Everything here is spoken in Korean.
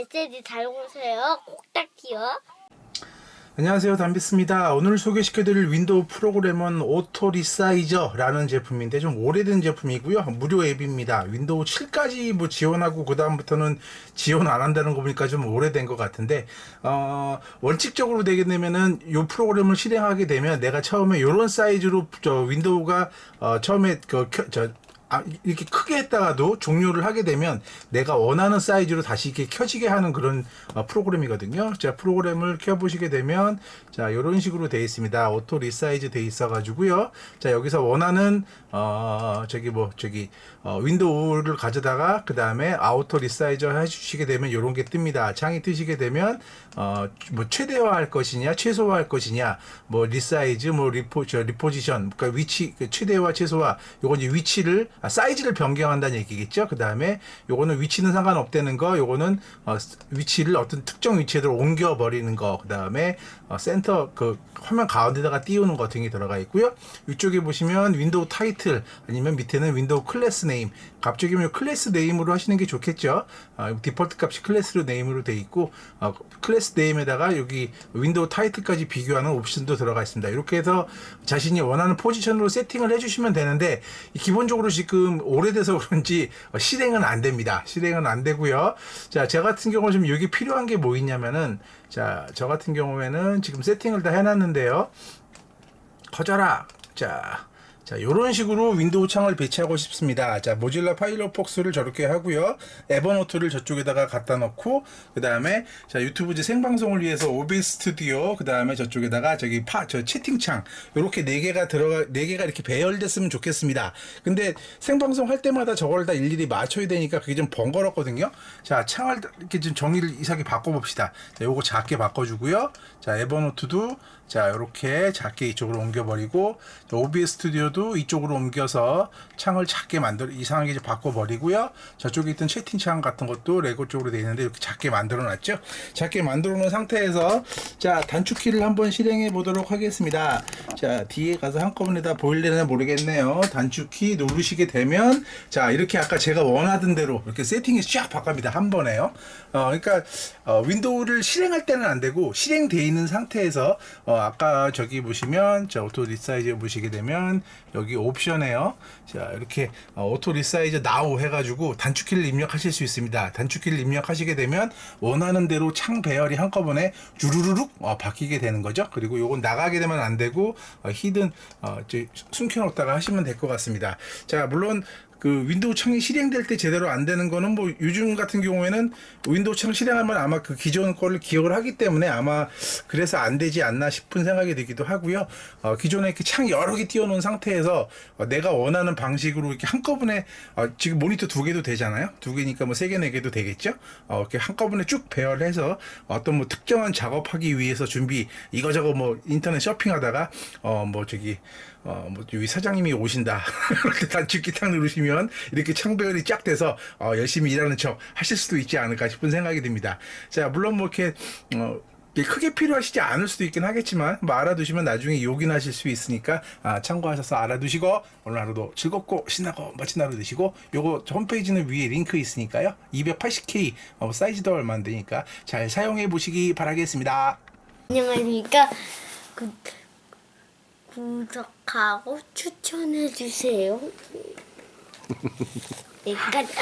메시지 잘 오세요. 꼭딱지요. 안녕하세요 담비스입니다 오늘 소개시켜드릴 윈도우 프로그램은 오토 리사이저라는 제품인데 좀 오래된 제품이고요 무료 앱입니다 윈도우 7까지 뭐 지원하고 그 다음부터는 지원 안 한다는 거 보니까 좀 오래된 것 같은데 어, 원칙적으로 되게 되면은 이 프로그램을 실행하게 되면 내가 처음에 이런 사이즈로 저 윈도우가 어, 처음에 그, 켜- 저 아, 이렇게 크게 했다가도 종료를 하게 되면 내가 원하는 사이즈로 다시 이렇게 켜지게 하는 그런 어, 프로그램이거든요. 자, 프로그램을 켜보시게 되면 자, 이런 식으로 되어 있습니다. 오토 리사이즈 되어 있어 가지고요. 자, 여기서 원하는 어, 저기 뭐 저기 어, 윈도우를 가져다가 그 다음에 아우토 리사이저 해주시게 되면 이런 게 뜹니다. 창이 뜨시게 되면 어, 뭐 최대화 할 것이냐, 최소화 할 것이냐, 뭐 리사이즈, 뭐 리포, 저 리포지션, 그러니까 위치, 그 최대화, 최소화, 요건 이제 위치를 아, 사이즈를 변경한다는 얘기겠죠. 그 다음에 요거는 위치는 상관없다는 거, 요거는 어, 위치를 어떤 특정 위치에도 옮겨 버리는 거, 그 다음에 어, 센터 그 화면 가운데다가 띄우는 거 등이 들어가 있고요. 이쪽에 보시면 윈도우 타이틀 아니면 밑에는 윈도우 클래스 네임. 갑자기 면 클래스 네임으로 하시는 게 좋겠죠. 어, 디폴트 값이 클래스로 네임으로 돼 있고 어, 클래스 네임에다가 여기 윈도우 타이틀까지 비교하는 옵션도 들어가 있습니다. 이렇게 해서 자신이 원하는 포지션으로 세팅을 해주시면 되는데 이 기본적으로 지금 오래돼서 그런지 어, 실행은 안 됩니다. 실행은 안 되고요. 자, 제 같은 경우는 좀 여기 필요한 게 뭐 있냐면은 자, 저 같은 경우에는 지금 세팅을 다 해놨는데요. 커져라. 자, 자, 요런 식으로 윈도우 창을 배치하고 싶습니다. 자, 모질라 파이어폭스를 저렇게 하고요. 에버노트를 저쪽에다가 갖다 놓고, 그 다음에, 자, 유튜브 이제 생방송을 위해서 오비 스튜디오, 그 다음에 저쪽에다가 저기 파, 저 채팅창, 요렇게 네 개가 들어가, 네 개가 이렇게 배열됐으면 좋겠습니다. 근데 생방송 할 때마다 저걸 다 일일이 맞춰야 되니까 그게 좀 번거롭거든요. 자, 창을 이렇게 좀 정의를 이상하게 바꿔 봅시다. 자, 요거 작게 바꿔 주고요. 자, 에버노트도 자, 이렇게 작게 이쪽으로 옮겨 버리고, OBS 스튜디오도 이쪽으로 옮겨서 창을 작게 만들어, 이상하게 이제 바꿔버리고요. 저쪽에 있던 채팅창 같은 것도 레고 쪽으로 되어 있는데 이렇게 작게 만들어 놨죠. 작게 만들어 놓은 상태에서, 자, 단축키를 한번 실행해 보도록 하겠습니다. 자, 뒤에 가서 한꺼번에 다 보일려나 모르겠네요. 단축키 누르시게 되면, 자, 이렇게 아까 제가 원하던 대로 이렇게 세팅이 쫙 바뀝니다. 한 번에요. 어, 그러니까, 어, 윈도우를 실행할 때는 안 되고, 실행되어 있는 상태에서, 어, 아까 저기 보시면 자 오토 리사이즈 보시게 되면 여기 옵션에요. 자 이렇게 어, 오토 리사이즈 나우 해가지고 단축키를 입력하실 수 있습니다. 단축키를 입력하시게 되면 원하는 대로 창 배열이 한꺼번에 주르르륵 어, 바뀌게 되는 거죠. 그리고 요건 나가게 되면 안 되고 어, 히든 어, 숨겨놓다가 하시면 될 것 같습니다. 자 물론 그 윈도우 창이 실행될 때 제대로 안 되는 거는 뭐 요즘 같은 경우에는 윈도우 창 실행하면 아마 그 기존 거를 기억을 하기 때문에 아마 그래서 안 되지 않나 싶은 생각이 들기도 하고요. 어, 기존에 이렇게 창 여러 개 띄워놓은 상태에서 어, 내가 원하는 방식으로 이렇게 한꺼번에 어, 지금 모니터 두 개도 되잖아요. 두 개니까 뭐 세 개, 네 개도 되겠죠. 어, 이렇게 한꺼번에 쭉 배열해서 어떤 뭐 특정한 작업하기 위해서 준비 이거저거 뭐 인터넷 쇼핑하다가 어, 뭐 저기 어, 뭐, 여기 사장님이 오신다. 단축키 탁 누르시면 이렇게 창배열이 쫙 돼서 어, 열심히 일하는 척 하실 수도 있지 않을까 싶은 생각이 듭니다. 자, 물론 뭐 이렇게, 어, 크게 필요하시지 않을 수도 있긴 하겠지만 뭐 알아두시면 나중에 요긴하실 수 있으니까 아, 참고하셔서 알아두시고 오늘 하루도 즐겁고 신나고 멋진 하루 되시고 요거 저 홈페이지는 위에 링크 있으니까요 280K 어, 사이즈도 얼마 안 되니까 잘 사용해 보시기 바라겠습니다 안녕하십니까. 구, 구독하고 추천해 주세요. 여기까지.